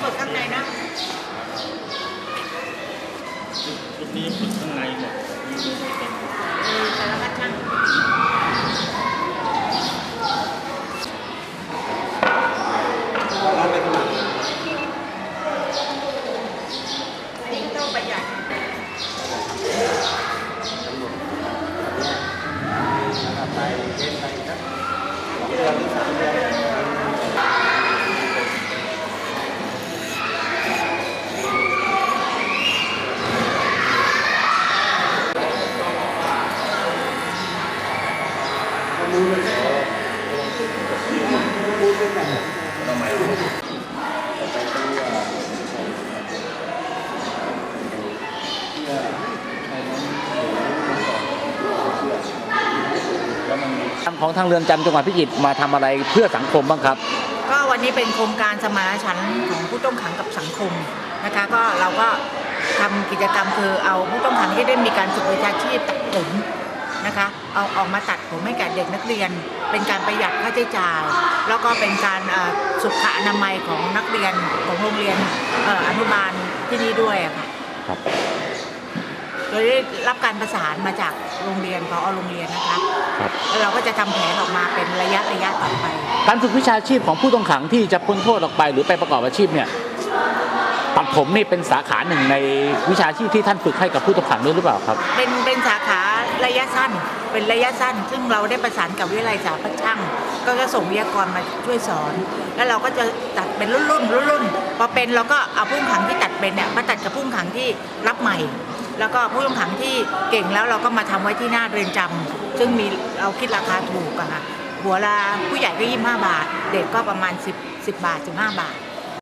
เปิดข้างในนะจุดนี้ปิดข้างในหมดมีเแต่ละพัดช่าง ทำไมไปตัวเพื่อให้น้องเชื่อแล้วมันของทางเรือนจำจังหวัดพิจิตรมาทำอะไรเพื่อสังคมบ้างครับ ก็วันนี้เป็นโครงการสมานฉันท์ของผู้ต้องขังกับสังคมนะคะ ก็เราก็ทำกิจกรรมคือเอาผู้ต้องขังที่ได้มีการฝึกวิชาชีพตัดผม นะคะ เอาออกมาตัดผมให้แก่เด็กนักเรียน เป็นการประหยัดค่าใช้จ่าย แล้วก็เป็นการเอ่อสุขอนามัยของนักเรียนของโรงเรียนเอ่ออนุบาลที่นี่ด้วยอะค่ะครับโดยได้รับการประสานมาจากโรงเรียนพอโรงเรียนนะคะครับแล้วเราก็จะทำแผนออกมาเป็นระยะระยะต่อไป การฝึกวิชาชีพของผู้ต้องขังที่จะพ้นโทษออกไป หรือไปประกอบอาชีพเนี่ยตัดผ มนี่เป็นสาขาหนึ่งในวิชาชีพที่ท่านฝึกให้กับผู้ต้องขังด้วยหรือเปล่าครับ เป็นเป็นสาขาระยะสั้น เป็นระยะสั้น ซึ่งเราได้ประสานกับวิทยาลัยสาพัฒช่าง ก็จะส่งวิทยากรมาช่วยสอน แล้วเราก็จะตัดเป็นรุ่นรุ่นรุ่นรุ่นพอเป็นเราก็เอาผู้ต้องขังที่ตัดเป็นเนี่ยมาตัดกับผู้ต้องขังที่รับใหม่ แล้วก็ผู้ต้องขังที่เก่งแล้วเราก็มาทำไว้ที่หน้าเรือนจำซึ่งมีเราคิดราคาถูกอะค่ะหัวละผู้ใหญ่ก็25บาท เด็กก็ประมาณ 10 10บาท15 บาท